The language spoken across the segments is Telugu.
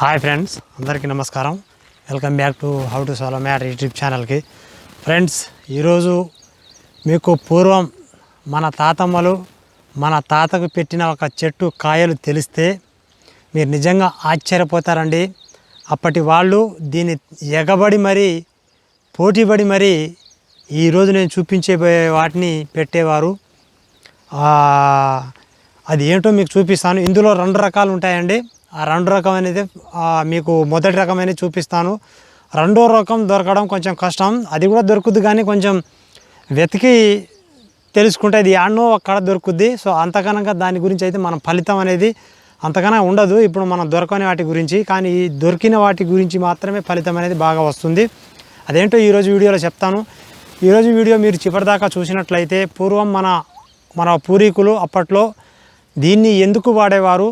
హాయ్ ఫ్రెండ్స్ అందరికీ నమస్కారం. Welcome back to how to solve math YouTube ఛానల్కి ఫ్రెండ్స్ ఈరోజు మీకు పూర్వం మన తాతమ్మలు మన తాతకు పెట్టిన ఒక చెట్టు కాయలు తెలిస్తే మీరు నిజంగా ఆశ్చర్యపోతారండి. అప్పటి వాళ్ళు దీన్ని ఎగబడి మరీ పోటీపడి మరీ ఈరోజు నేను చూపించే వాటిని పెట్టేవారు. అది ఏంటో మీకు చూపిస్తాను. ఇందులో రెండు రకాలు ఉంటాయండి. ఆ రెండు రకం అనేది మీకు మొదటి రకం అనేది చూపిస్తాను. రెండో రకం దొరకడం కొంచెం కష్టం. అది కూడా దొరుకుద్ది కానీ కొంచెం వెతికి తెలుసుకుంటే అది ఆడనో అక్కడ దొరుకుద్ది. సో అంతకనక దాని గురించి అయితే మనం ఫలితం అనేది అంతకన్నా ఉండదు. ఇప్పుడు మనం దొరకని వాటి గురించి కానీ ఈ దొరికిన వాటి గురించి మాత్రమే ఫలితం అనేది బాగా వస్తుంది. అదేంటో ఈరోజు వీడియోలో చెప్తాను. ఈరోజు వీడియో మీరు చివరిదాకా చూసినట్లయితే పూర్వం మన మన పూర్వీకులు అప్పట్లో దీన్ని ఎందుకు వాడేవారు?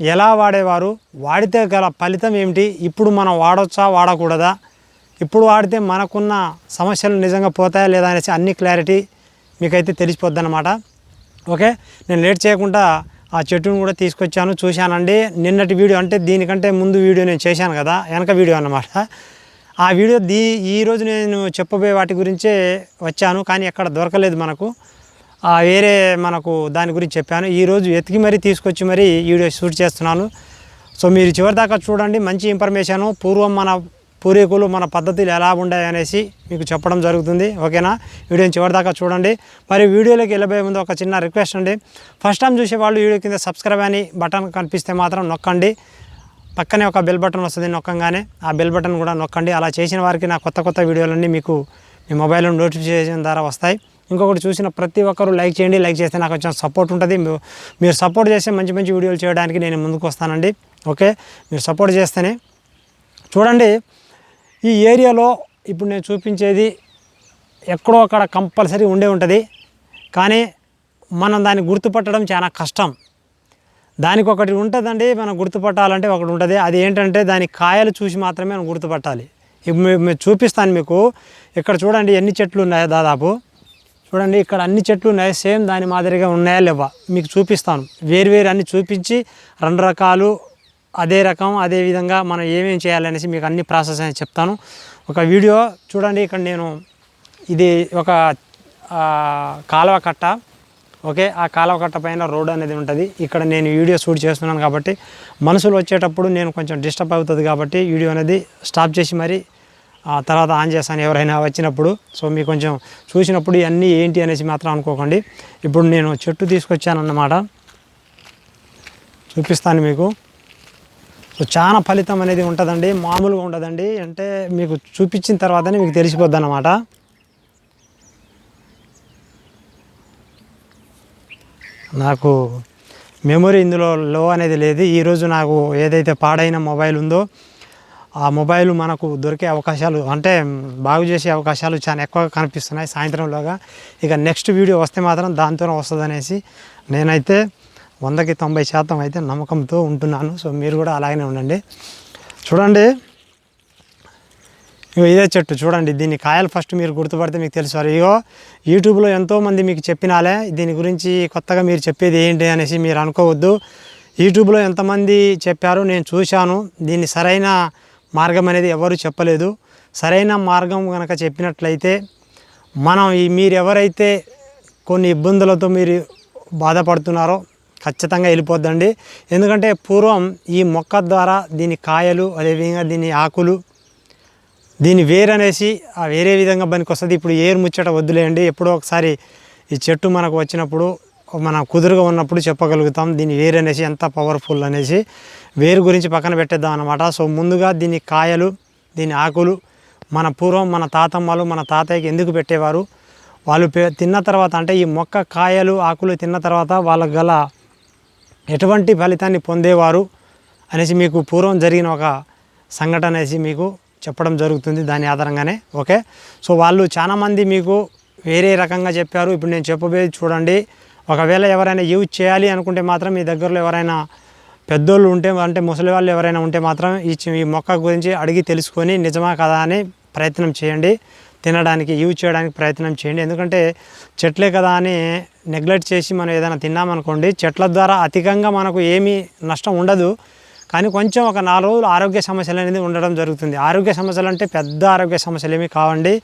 ఎలా వాడేవారు? వాడితే గల ఫలితం ఏమిటి? ఇప్పుడు మనం వాడొచ్చా? వాడకూడదా? ఇప్పుడు వాడితే మనకున్న సమస్యలు నిజంగా పోతాయా లేదా అనేసి అన్ని క్లారిటీ మీకైతే తెలిసిపోద్ది అనమాట ఓకే? నేను లేట్ చేయకుండా ఆ చెట్టును కూడా తీసుకొచ్చాను చూశానండి. నిన్నటి వీడియో అంటే దీనికంటే ముందు వీడియో నేను చేశాను కదా వెనక వీడియో అన్నమాట. ఆ వీడియో దీ ఈరోజు నేను చెప్పబోయే వాటి గురించే వచ్చాను కానీ ఎక్కడ దొరకలేదు మనకు. వేరే మనకు దాని గురించి చెప్పాను. ఈరోజు ఎతికి మరీ తీసుకొచ్చి మరీ వీడియో షూట్ చేస్తున్నాను. సో మీరు చివరిదాకా చూడండి. మంచి ఇన్ఫర్మేషన్ పూర్వం మన పూర్వీకులు మన పద్ధతులు ఎలా ఉన్నాయి అనేసి మీకు చెప్పడం జరుగుతుంది. ఓకేనా? వీడియోని చివరిదాకా చూడండి. మరి వీడియోలోకి వెళ్ళబోయే ముందు ఒక చిన్న రిక్వెస్ట్ అండి. ఫస్ట్ టైం చూసే వాళ్ళు వీడియో కింద సబ్స్క్రైబ్ అని బటన్ కనిపిస్తే మాత్రం నొక్కండి. పక్కనే ఒక బెల్ బటన్ వస్తుంది నొక్కగానే. ఆ బెల్ బటన్ కూడా నొక్కండి. అలా చేసిన వారికి నా కొత్త కొత్త వీడియోలన్నీ మీకు మీ మొబైల్లో నోటిఫికేషన్ ద్వారా వస్తాయి. ఇంకొకటి చూసిన ప్రతి ఒక్కరూ లైక్ చేయండి లైక్ చేస్తే నాకు కొంచెం సపోర్ట్ ఉంటుంది. మీరు సపోర్ట్ చేస్తే మంచి మంచి వీడియోలు చేయడానికి నేను ముందుకు వస్తానండి ఓకే మీరు సపోర్ట్ చేస్తేనే. చూడండి ఈ ఏరియాలో ఇప్పుడు నేను చూపించేది ఎక్కడో అక్కడ కంపల్సరీ ఉండే ఉంటుంది. కానీ మనం దాన్ని గుర్తుపట్టడం చాలా కష్టం. దానికి ఒకటి ఉంటుందండి మనం గుర్తుపట్టాలంటే ఒకటి ఉంటుంది. అది ఏంటంటే దాని కాయలు చూసి మాత్రమే మనం గుర్తుపట్టాలి. ఇప్పుడు చూపిస్తాను మీకు. ఇక్కడ చూడండి ఎన్ని చెట్లు ఉన్నాయో దాదాపు. చూడండి ఇక్కడ అన్ని చెట్లు ఉన్నాయి సేమ్ దాని మాదిరిగా ఉన్నాయా లేవా? మీకు చూపిస్తాను. వేరు వేరు అన్ని చూపించి రెండు రకాలు అదే రకం అదే విధంగా మనం ఏమేమి చేయాలనేసి మీకు అన్ని ప్రాసెస్ అని చెప్తాను. ఒక వీడియో చూడండి ఇక్కడ నేను ఇది ఒక కాలువ కట్ట. ఓకే ఆ కాలువ కట్ట పైన రోడ్ అనేది ఉంటుంది. ఇక్కడ నేను వీడియో షూట్ చేస్తున్నాను కాబట్టి మనుషులు వచ్చేటప్పుడు నేను కొంచెం డిస్టర్బ్ అవుతుంది కాబట్టి వీడియో అనేది స్టాప్ చేసి మరి తర్వాత ఆన్ చేస్తాను ఎవరైనా వచ్చినప్పుడు. సో మీకు కొంచెం చూసినప్పుడు ఇవన్నీ ఏంటి అనేసి మాత్రం అనుకోకండి. ఇప్పుడు నేను చెట్టు తీసుకొచ్చాను అన్నమాట చూపిస్తాను మీకు. సో చాలా ఫలితం అనేది ఉంటుందండి. మామూలుగా ఉండదండి. అంటే మీకు చూపించిన తర్వాతనే మీకు తెలిసిపోద్ది అన్నమాట నాకు మెమొరీ ఇందులో లో అనేది లేదు. ఈరోజు నాకు ఏదైతే పాడైన మొబైల్ ఉందో ఆ మొబైల్ మనకు దొరికే అవకాశాలు అంటే బాగు చేసే అవకాశాలు చాలా ఎక్కువగా కనిపిస్తున్నాయి సాయంత్రంలోగా. ఇక నెక్స్ట్ వీడియో వస్తే మాత్రం దాంతోనే వస్తుందనేసి నేనైతే వందకి తొంభై శాతం అయితే నమ్మకంతో ఉంటున్నాను. సో మీరు కూడా అలాగనే ఉండండి. చూడండి. ఇగో ఇదే చెట్టు చూడండి. దీని కాయలు ఫస్ట్ మీరు గుర్తుపడితే మీకు తెలుసు. ఇగో యూట్యూబ్లో ఎంతోమంది మీకు చెప్పినాలే దీని గురించి కొత్తగా మీరు చెప్పేది ఏంటి అనేసి మీరు అనుకోవద్దు. యూట్యూబ్లో ఎంతమంది చెప్పారు నేను చూశాను. దీన్ని సరైన మార్గం అనేది ఎవరు చెప్పలేదు. సరైన మార్గం కనుక చెప్పినట్లయితే మనం ఈ మీరు ఎవరైతే కొన్ని ఇబ్బందులతో మీరు బాధపడుతున్నారో ఖచ్చితంగా వెళ్ళిపోద్దండి. ఎందుకంటే పూర్వం ఈ మొక్క ద్వారా దీని కాయలు అదేవిధంగా దీని ఆకులు దీని వేరు అనేసి ఆ వేరే విధంగా పనికి వస్తుంది ఇప్పుడు ఏరు ముచ్చట వద్దులేయండి ఎప్పుడో ఒకసారి ఈ చెట్టు మనకు వచ్చినప్పుడు మనం కుదురుగా ఉన్నప్పుడు చెప్పగలుగుతాం. దీని వేరు అనేసి ఎంత పవర్ఫుల్ అనేసి వేరు గురించి పక్కన పెట్టేద్దాం అనమాట సో ముందుగా దీని కాయలు దీని ఆకులు మన పూర్వం మన తాతమ్మలు మన తాతయ్యకి ఎందుకు పెట్టేవారు? వాళ్ళు తిన్న తర్వాత అంటే ఈ మొక్క కాయలు ఆకులు తిన్న తర్వాత వాళ్ళకు గల ఎటువంటి ఫలితాన్ని పొందేవారు అనేసి మీకు పూర్వం జరిగిన ఒక సంఘటన అనేసి మీకు చెప్పడం జరుగుతుంది దాని ఆధారంగానే. ఓకే? సో వాళ్ళు చాలామంది మీకు వేరే రకంగా చెప్పారు. ఇప్పుడు నేను చెప్పబోయేది చూడండి. ఒకవేళ ఎవరైనా యూజ్ చేయాలి అనుకుంటే మాత్రం మీ దగ్గరలో ఎవరైనా పెద్దోళ్ళు ఉంటే అంటే ముసలి వాళ్ళు ఎవరైనా ఉంటే మాత్రం ఈ ఈ మొక్క గురించి అడిగి తెలుసుకొని నిజమా కదా అని ప్రయత్నం చేయండి. తినడానికి యూజ్ చేయడానికి ప్రయత్నం చేయండి. ఎందుకంటే చెట్లే కదా అని నెగ్లెక్ట్ చేసి మనం ఏదైనా తిన్నామనుకోండి చెట్ల ద్వారా అధికంగా మనకు ఏమీ నష్టం ఉండదు. కానీ కొంచెం ఒక నాలుగు రోజులు ఆరోగ్య సమస్యలు అనేది ఉండడం జరుగుతుంది. ఆరోగ్య సమస్యలు అంటే పెద్ద ఆరోగ్య సమస్యలు ఏమీ కావండి.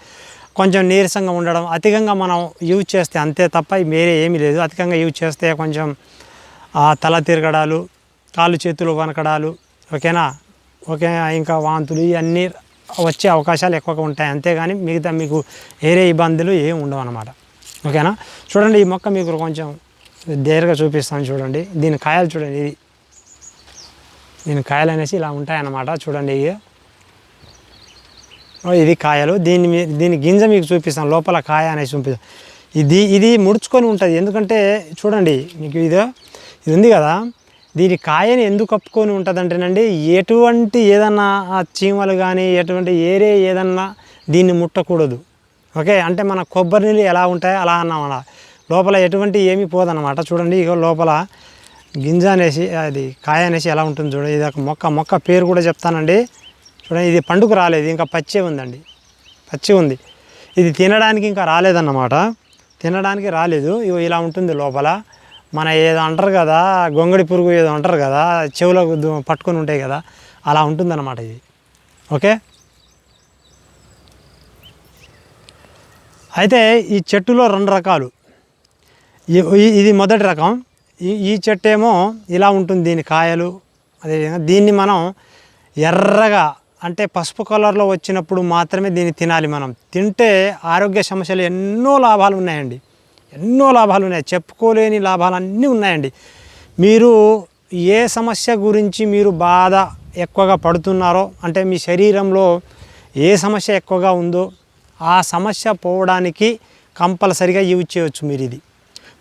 కొంచెం నీరసంగా ఉండడం అధికంగా మనం యూజ్ చేస్తే అంతే తప్ప వేరే ఏమీ లేదు. అధికంగా యూజ్ చేస్తే కొంచెం తల తిరగడాలు కాళ్ళు చేతులు వనకడాలు ఓకేనా? ఓకే ఇంకా వాంతులు ఇవన్నీ వచ్చే అవకాశాలు ఎక్కువగా ఉంటాయి. అంతేగాని మిగతా మీకు వేరే ఇబ్బందులు ఏం ఉండవు అనమాట ఓకేనా? చూడండి ఈ మొక్క మీకు కొంచెం దేరుగా చూపిస్తాను చూడండి. దీని కాయలు చూడండి ఇది. దీని కాయలు అనేసి ఇలా ఉంటాయన్నమాట. చూడండి ఇవి. ఇది కాయలు. దీన్ని మీ- దీని గింజ మీకు చూపిస్తాను. లోపల కాయ అనేసి చూపిస్తాను ఇది ఇది ముడుచుకొని ఉంటుంది. ఎందుకంటే చూడండి మీకు ఇది ఇది ఉంది కదా. దీని కాయని ఎందుకు కప్పుకొని ఉంటుంది అంటేనండి ఎటువంటి ఏదన్నా ఆ చీమలు కానీ ఎటువంటి ఏరే ఏదన్నా దీన్ని ముట్టకూడదు. ఓకే? అంటే మన కొబ్బరి నీళ్ళు ఎలా ఉంటాయో అలా అన్నమాట లోపల ఎటువంటి ఏమీ పోదన్నమాట. చూడండి ఇక లోపల గింజ అనేసి అది కాయ అనేసి ఎలా ఉంటుంది చూడండి ఇది ఒక మొక్క మొక్క పేరు కూడా చెప్తానండి. చూడండి ఇది పండుగ రాలేదు ఇంకా పచ్చి ఉందండి. పచ్చి ఉంది. ఇది తినడానికి ఇంకా రాలేదన్నమాట. తినడానికి రాలేదు. ఇగో ఇలా ఉంటుంది లోపల. మన ఏదో అంటారు కదా గొంగడి పురుగు ఏదో అంటారు కదా చెవులకు పట్టుకొని ఉంటాయి కదా అలా ఉంటుందన్నమాట ఇది. ఓకే? అయితే ఈ చెట్టులో రెండు రకాలు. ఇది మొదటి రకం. ఈ ఈ చెట్టు ఏమో ఇలా ఉంటుంది దీని కాయలు అదేవిధంగా దీన్ని మనం ఎర్రగా అంటే పసుపు కలర్లో వచ్చినప్పుడు మాత్రమే దీన్ని తినాలి మనం. తింటే ఆరోగ్య సమస్యలు ఎన్నో లాభాలు ఉన్నాయండి. ఎన్నో లాభాలు ఉన్నాయి. చెప్పుకోలేని లాభాలు అన్నీ ఉన్నాయండి. మీరు ఏ సమస్య గురించి మీరు బాధ ఎక్కువగా పడుతున్నారో అంటే మీ శరీరంలో ఏ సమస్య ఎక్కువగా ఉందో ఆ సమస్య పోవడానికి కంపల్సరిగా యూజ్ చేయవచ్చు మీరు ఇది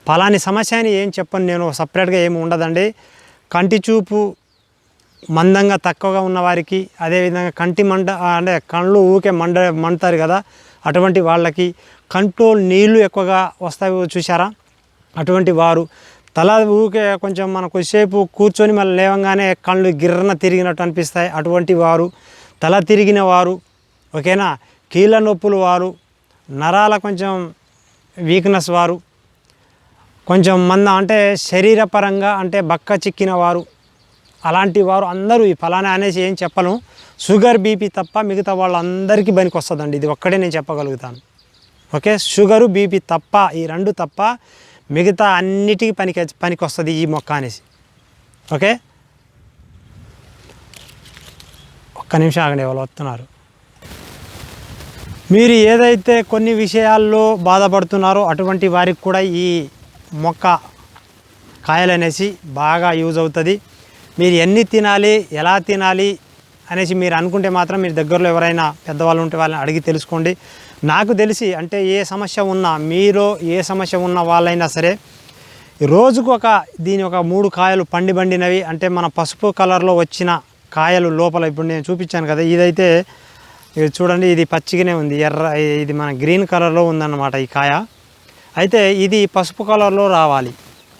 పలాని సమస్య అని ఏం చెప్పను నేను సపరేట్గా ఏమి ఉండదండి. కంటి చూపు మందంగా తక్కువగా ఉన్న వారికి అదేవిధంగా కంటి మంట అంటే కళ్ళు ఊకే మండ మండుతారు కదా అటువంటి వాళ్ళకి కంట్లో నీళ్ళు ఎక్కువగా వస్తాయి చూసారా అటువంటి వారు తల ఊకే కొంచెం మన కొద్దిసేపు కూర్చొని మళ్ళీ లేవంగానే కళ్ళు గిర్రన తిరిగినట్టు అనిపిస్తాయి. అటువంటి వారు తల తిరిగిన వారు ఓకేనా? కీళ్ళ నొప్పులు వారు నరాల కొంచెం వీక్నెస్ వారు కొంచెం మంద అంటే శరీరపరంగా అంటే బక్క చిక్కిన వారు అలాంటి వారు అందరూ ఈ ఫలానా అనేసి ఏం చెప్పను షుగర్ బీపీ తప్ప మిగతా వాళ్ళందరికీ పనికి వస్తుందండి. ఇది ఒక్కడే నేను చెప్పగలుగుతాను. ఓకే? షుగరు బీపీ తప్ప ఈ రెండు తప్ప మిగతా అన్నిటికీ పనికి పనికి వస్తుంది ఈ మొక్క అనేసి. ఓకే? ఒక్క నిమిషం ఆగండి వాళ్ళు వస్తున్నారు. మీరు ఏదైతే కొన్ని విషయాల్లో బాధపడుతున్నారో అటువంటి వారికి కూడా ఈ మొక్క కాయలు అనేసి బాగా యూజ్ అవుతుంది. మీరు ఎన్ని తినాలి ఎలా తినాలి అనేసి మీరు అనుకుంటే మాత్రం మీరు దగ్గరలో ఎవరైనా పెద్దవాళ్ళు ఉంటే వాళ్ళని అడిగి తెలుసుకోండి. నాకు తెలిసి అంటే ఏ సమస్య ఉన్నా మీరు ఏ సమస్య ఉన్న వాళ్ళైనా సరే రోజుకు ఒక దీని ఒక మూడు కాయలు పండి బండినవి అంటే మన పసుపు కలర్లో వచ్చిన కాయలు లోపల ఇప్పుడు నేను చూపించాను కదా ఇదైతే ఇది చూడండి ఇది పచ్చిగానే ఉంది ఎర్ర ఇది మన గ్రీన్ కలర్లో ఉందన్నమాట ఈ కాయ. అయితే ఇది పసుపు కలర్లో రావాలి.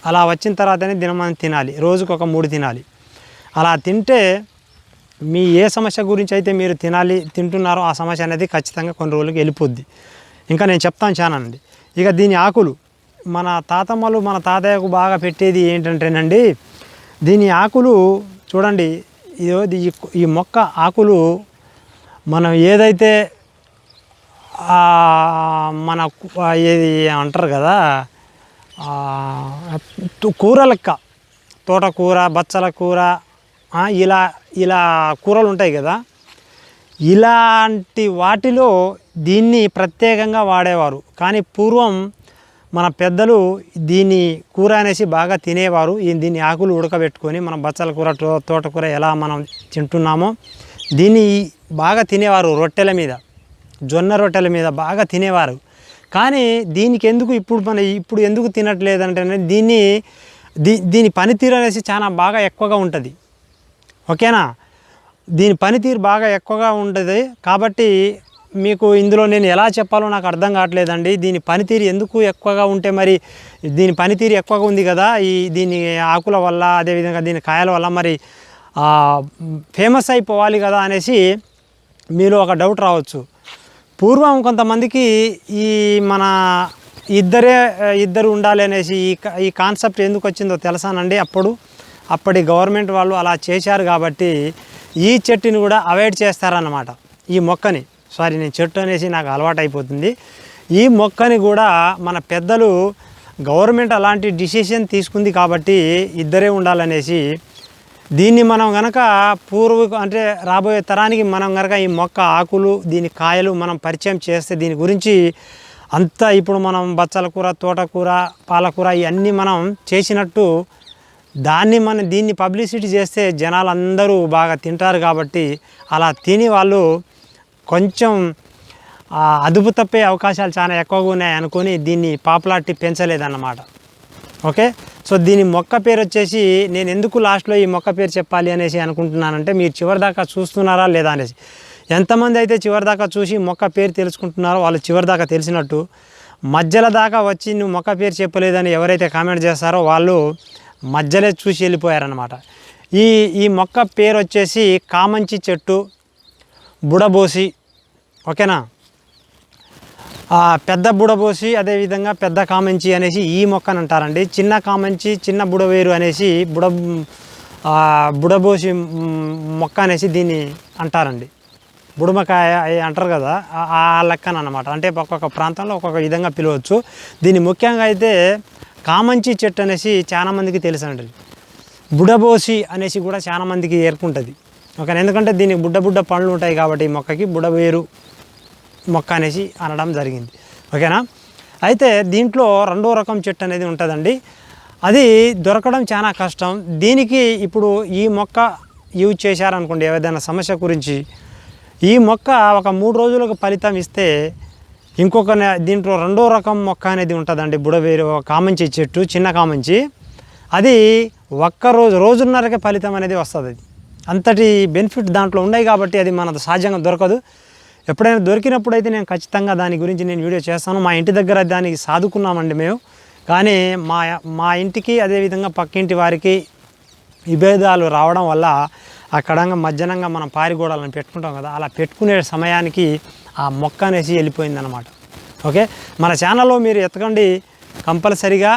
అలా వచ్చిన తర్వాతనే దినమని తినాలి రోజుకు ఒక మూడు తినాలి. అలా తింటే మీ ఏ సమస్య గురించి అయితే మీరు తినాలి తింటున్నారో ఆ సమస్య అనేది ఖచ్చితంగా కొన్ని రోజులకి వెళ్ళిపోద్ది. ఇంకా నేను చెప్తాను చానండి ఇక దీని ఆకులు మన తాతమ్మలు మన తాతయ్యకు బాగా పెట్టేది ఏంటంటేనండి దీని ఆకులు చూడండి ఇది ఈ మొక్క ఆకులు మనం ఏదైతే మన ఏది అంటారు కదా కూర లెక్క తోటకూర బచ్చల కూర ఇలా ఇలా కూరలు ఉంటాయి కదా. ఇలాంటి వాటిలో దీన్ని ప్రత్యేకంగా వాడేవారు. కానీ పూర్వం మన పెద్దలు దీన్ని కూర అనేసి బాగా తినేవారు. ఈ దీన్ని ఆకులు ఉడకబెట్టుకొని మన బచ్చల కూర తో- తోటకూర ఎలా మనం తింటున్నామో దీన్ని బాగా తినేవారు రొట్టెల మీద. జొన్న రొట్టెల మీద బాగా తినేవారు. కానీ దీనికి ఎందుకు ఇప్పుడు మన ఇప్పుడు ఎందుకు తినట్లేదంటే దీన్ని దీ దీని పనితీరు అనేసి చాలా బాగా ఎక్కువగా ఉంటుంది. ఓకేనా? దీని పనితీరు బాగా ఎక్కువగా ఉంటుంది కాబట్టి మీకు ఇందులో నేను ఎలా చెప్పాలో నాకు అర్థం కావట్లేదండి. దీని పనితీరు ఎందుకు ఎక్కువగా ఉంటే మరి దీని పనితీరు ఎక్కువగా ఉంది కదా ఈ దీని ఆకుల వల్ల అదేవిధంగా దీని కాయల వల్ల మరి ఫేమస్ అయిపోవాలి కదా అనేసి మీలో ఒక డౌట్ రావచ్చు. పూర్వం కొంతమందికి ఈ మన ఇద్దరే ఇద్దరు ఉండాలి అనేసి ఈ క- ఈ కాన్సెప్ట్ ఎందుకు వచ్చిందో తెలుసానండి అప్పుడు? అప్పటి గవర్నమెంట్ వాళ్ళు అలా చేశారు కాబట్టి ఈ చెట్టుని కూడా అవాయిడ్ చేస్తారన్నమాట. ఈ మొక్కని. సారీ నేను చెట్టు అనేసి నాకు అలవాటు అయిపోతుంది ఈ మొక్కని కూడా మన పెద్దలు గవర్నమెంట్ అలాంటి డిసిషన్ తీసుకుంది కాబట్టి ఇద్దరే ఉండాలనేసి దీన్ని మనం గనక పూర్వ అంటే రాబోయే తరానికి మనం గనక ఈ మొక్క ఆకులు దీని కాయలు మనం పరిచయం చేస్తే దీని గురించి అంతా ఇప్పుడు మనం బచ్చల కూర తోటకూర పాలకూర ఇవన్నీ మనం చేసినట్టు దాన్ని మనం దీన్ని పబ్లిసిటీ చేస్తే జనాలు అందరూ బాగా తింటారు కాబట్టి అలా తిని వాళ్ళు కొంచెం అదుపు తప్పే అవకాశాలు చాలా ఎక్కువగా ఉన్నాయి అనుకొని దీన్ని పాపులారిటీ పెంచలేదన్నమాట. ఓకే? సో దీని మొక్క పేరు వచ్చేసి నేను ఎందుకు లాస్ట్లో ఈ మొక్క పేరు చెప్పాలి అనేసి అనుకుంటున్నానంటే మీరు చివరిదాకా చూస్తున్నారా లేదా అనేసి. ఎంతమంది అయితే చివరిదాకా చూసి మొక్క పేరు తెలుసుకుంటున్నారో వాళ్ళు చివరిదాకా తెలిసినట్టు మధ్యలో దాకా వచ్చి నువ్వు మొక్క పేరు చెప్పలేదని ఎవరైతే కామెంట్ చేస్తారో వాళ్ళు మధ్యలో చూసి వెళ్ళిపోయారనమాట ఈ ఈ మొక్క పేరు వచ్చేసి కామంచి చెట్టు బుడబోసి ఓకేనా? పెద్ద బుడబోసి అదేవిధంగా పెద్ద కామంచి అనేసి ఈ మొక్కని అంటారండి. చిన్న కామంచి చిన్న బుడవేరు అనేసి బుడ బుడబోసి మొక్క అనేసి దీన్ని అంటారండి. బుడమకాయ అంటారు కదా ఆ లెక్కన అనమాట అంటే ఒక్కొక్క ప్రాంతంలో ఒక్కొక్క విధంగా పిలవచ్చు. దీన్ని ముఖ్యంగా అయితే కామంచి చెట్టు అనేసి చాలా మందికి తెలుసు అండి బుడబోసి అనేసి కూడా చాలా మందికి ఏర్పుంటుంది. ఓకే ఎందుకంటే దీనికి బుడ్డ బుడ్డ పండ్లు ఉంటాయి కాబట్టి ఈ మొక్కకి బుడవేరు మొక్క అనేసి అనడం జరిగింది. ఓకేనా? అయితే దీంట్లో రెండో రకం చెట్టు అనేది ఉంటుందండి. అది దొరకడం చాలా కష్టం. దీనికి ఇప్పుడు ఈ మొక్క యూజ్ చేశారనుకోండి ఏదైనా సమస్య గురించి. ఈ మొక్క ఒక మూడు రోజులకు ఫలితం ఇస్తే ఇంకొక దీంట్లో రెండో రకం మొక్క అనేది ఉంటుందండి బుడవేరు కామంచి చెట్టు చిన్న కామంచి. అది ఒక్క రోజు రోజున్నరకే ఫలితం అనేది వస్తుంది. అది అంతటి బెనిఫిట్ దాంట్లో ఉన్నాయి కాబట్టి అది మనకు సహజంగా దొరకదు. ఎప్పుడైనా దొరికినప్పుడు అయితే నేను ఖచ్చితంగా దాని గురించి నేను వీడియో చేస్తాను. మా ఇంటి దగ్గర దానికి సాదుకున్నామండి మేము. కానీ మా మా ఇంటికి అదేవిధంగా పక్కింటి వారికి విభేదాలు రావడం వల్ల అక్కడ మధ్యాహ్నంగా మనం పారిగోడాలను పెట్టుకుంటాం కదా అలా పెట్టుకునే సమయానికి ఆ మొక్క అనేసి వెళ్ళిపోయిందనమాట ఓకే? మన ఛానల్లో మీరు ఎతకండి కంపల్సరిగా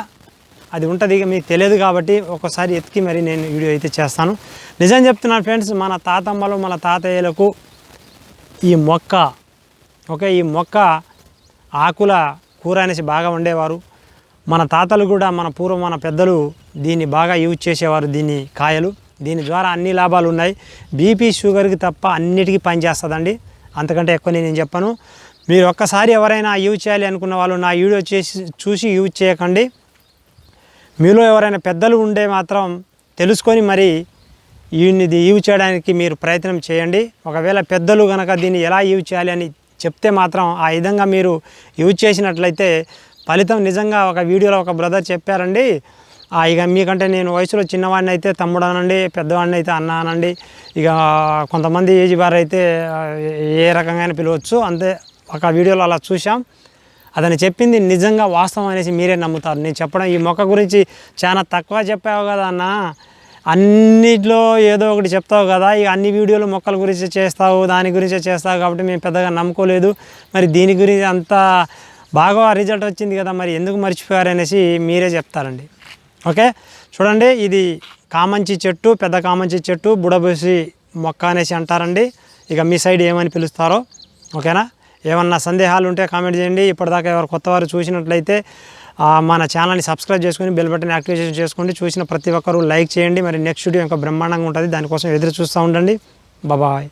అది ఉంటుంది ఇక మీకు తెలియదు కాబట్టి ఒకసారి ఎతికి మరి నేను వీడియో అయితే చేస్తాను. నిజం చెప్తున్నాను ఫ్రెండ్స్ మన తాతమ్మలు మన తాతయ్యలకు ఈ మొక్క ఓకే? ఈ మొక్క ఆకుల కూర అనేసి బాగా వండేవారు. మన తాతలు కూడా మన పూర్వం మన పెద్దలు దీన్ని బాగా యూజ్ చేసేవారు దీన్ని కాయలు. దీని ద్వారా అన్ని లాభాలు ఉన్నాయి. బీపీ షుగర్కి తప్ప అన్నిటికీ పనిచేస్తుందండి అంతకంటే ఎక్కువ నేను చెప్పను. మీరు ఒక్కసారి ఎవరైనా యూజ్ చేయాలి అనుకున్న వాళ్ళు నా వీడియో చేసి చూసి యూజ్ చేయకండి. మీలో ఎవరైనా పెద్దలు ఉండే మాత్రం తెలుసుకొని మరి ఇది యూజ్ చేయడానికి మీరు ప్రయత్నం చేయండి. ఒకవేళ పెద్దలు కనుక దీన్ని ఎలా యూజ్ చేయాలి అని చెప్తే మాత్రం ఆ విధంగా మీరు యూజ్ చేసినట్లయితే ఫలితం నిజంగా ఒక వీడియోలో ఒక బ్రదర్ చెప్పారండి. ఇక మీకంటే నేను వయసులో చిన్నవాడిని అయితే తమ్ముడు అనండి పెద్దవాడిని అయితే అన్న అనండి ఇక కొంతమంది ఏజ్ వారు అయితే ఏ రకంగా పిలవచ్చు. అంతే ఒక వీడియోలో అలా చూసాం అతను చెప్పింది నిజంగా వాస్తవం అనేసి మీరే నమ్ముతారు. నేను చెప్పడం ఈ మొక్క గురించి చాలా తక్కువ చెప్పావు కదా అన్న. అన్నిట్లో ఏదో ఒకటి చెప్తావు కదా. ఇక అన్ని వీడియోలు మొక్కల గురించి చేస్తావు దాని గురించే చేస్తావు కాబట్టి మేము పెద్దగా నమ్ముకోలేదు. మరి దీని గురించి అంత బాగా రిజల్ట్ వచ్చింది కదా మరి ఎందుకు మర్చిపోయారు అనేసి మీరే చెప్తారండి. ఓకే? చూడండి ఇది కామంచి చెట్టు పెద్ద కామంచి చెట్టు బుడబూసి మొక్క అనేసి అంటారండి. ఇక మీ సైడ్ ఏమని పిలుస్తారో ఓకేనా? ఏమన్నా సందేహాలు ఉంటే కామెంట్ చేయండి. ఇప్పటిదాకా ఎవరు కొత్త వారు చూసినట్లయితే మన ఛానల్ని సబ్స్క్రైబ్ చేసుకొని బెల్ బటన్ యాక్టివేషన్ చేసుకోండి. చూసిన ప్రతి ఒక్కరూ లైక్ చేయండి. మరి నెక్స్ట్ వీడియో ఇంకా బ్రహ్మాండంగా ఉంటుంది. దానికోసం ఎదురు చూస్తూ ఉండండి. బాబాయ్